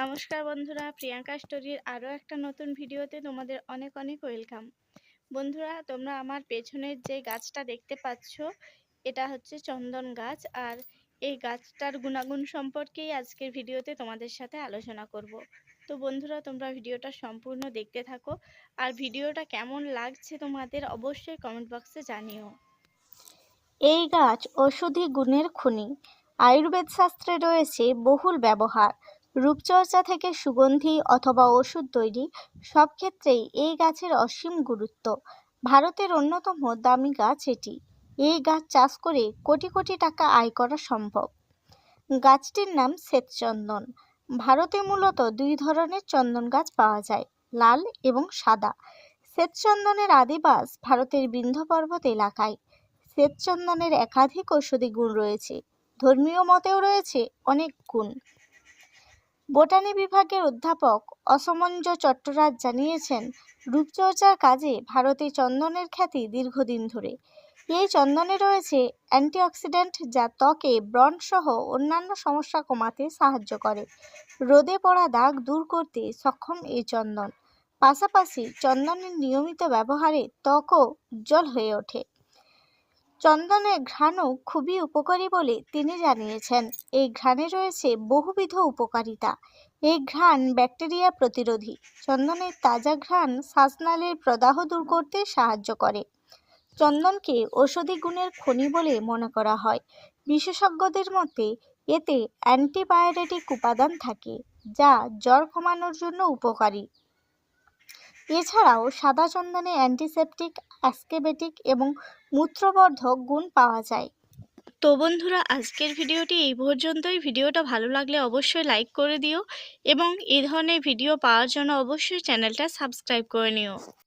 নমস্কার বন্ধুরা, প্রিয়াঙ্কা স্টোরির আরও একটা নতুন ভিডিওতে তোমাদের অনেক অনেক ওয়েলকাম। বন্ধুরা, তোমরা আমার পেছনের যে গাছটা দেখতে পাচ্ছ, এটা হচ্ছে চন্দন গাছ, আর এই গাছটার গুণাগুণ সম্পর্কেই আজকের ভিডিওতে তোমাদের সাথে আলোচনা করব। তো বন্ধুরা, তোমরা ভিডিওটা সম্পূর্ণ দেখতে থাকো, আর ভিডিওটা কেমন লাগছে তোমাদের অবশ্যই কমেন্ট বক্সে জানিও। এই গাছ ঔষধি গুণের খুনি। আয়ুর্বেদ শাস্ত্রে রয়েছে বহুল ব্যবহার। রূপচর্চা থেকে সুগন্ধি অথবা ওষুধ তৈরি সব ক্ষেত্রেই এই গাছের অসীম গুরুত্ব। ভারতের অন্যতম দামি গাছ এটি। এই গাছ চাষ করে কোটি কোটি টাকা আয় করা সম্ভব। গাছটির নাম শ্বেতচন্দন। ভারতে মূলত দুই ধরনের চন্দন গাছ পাওয়া যায়, লাল এবং সাদা। শ্বেতচন্দনের আদিবাস ভারতের বিন্ধ্য পর্বত এলাকায়। শ্বেতচন্দনের একাধিক ঔষধি গুণ রয়েছে। ধর্মীয় মতেও রয়েছে অনেক গুণ। বোটানি বিভাগের অধ্যাপক অসমঞ্জ চট্টরাজ জানিয়েছেন, রূপচর্চার কাজে ভারতে চন্দনের খ্যাতি দীর্ঘদিন ধরে। এই চন্দনে রয়েছে অ্যান্টিঅক্সিডেন্ট যা ত্বকে ব্রণ সহ অন্যান্য সমস্যা কমাতে সাহায্য করে। রোদে পড়া দাগ দূর করতে সক্ষম এই চন্দন। পাশাপাশি চন্দনের নিয়মিত ব্যবহারে ত্বকও উজ্জ্বল হয়ে ওঠে। চন্দনের ঘ্রাণও খুবই উপকারী বলে তিনি জানিয়েছেন। এই ঘ্রাণে রয়েছে বহুবিধ উপকারিতা। এই ঘ্রাণ ব্যাকটেরিয়া প্রতিরোধী। চন্দনের তাজা ঘ্রাণ শ্বাসনালীর প্রদাহ দূর করতে সাহায্য করে। চন্দনকে ঔষধি গুণের খনি বলে মনে করা হয়। বিশেষজ্ঞদের মতে, এতে অ্যান্টিবায়োটিক উপাদান থাকে, যা জ্বর কমানোর জন্য উপকারী। এছাড়াও সাদা চন্দনে অ্যান্টিসেপটিক অ্যাসকেবেটিক এবং মূত্রবর্ধক গুণ পাওয়া যায়। তো বন্ধুরা, আজকের ভিডিওটি এই পর্যন্তই। ভিডিওটা ভালো লাগলে অবশ্যই লাইক করে দিও এবং এই ধরনের ভিডিও পাওয়ার জন্য অবশ্যই চ্যানেলটা সাবস্ক্রাইব করে নিও।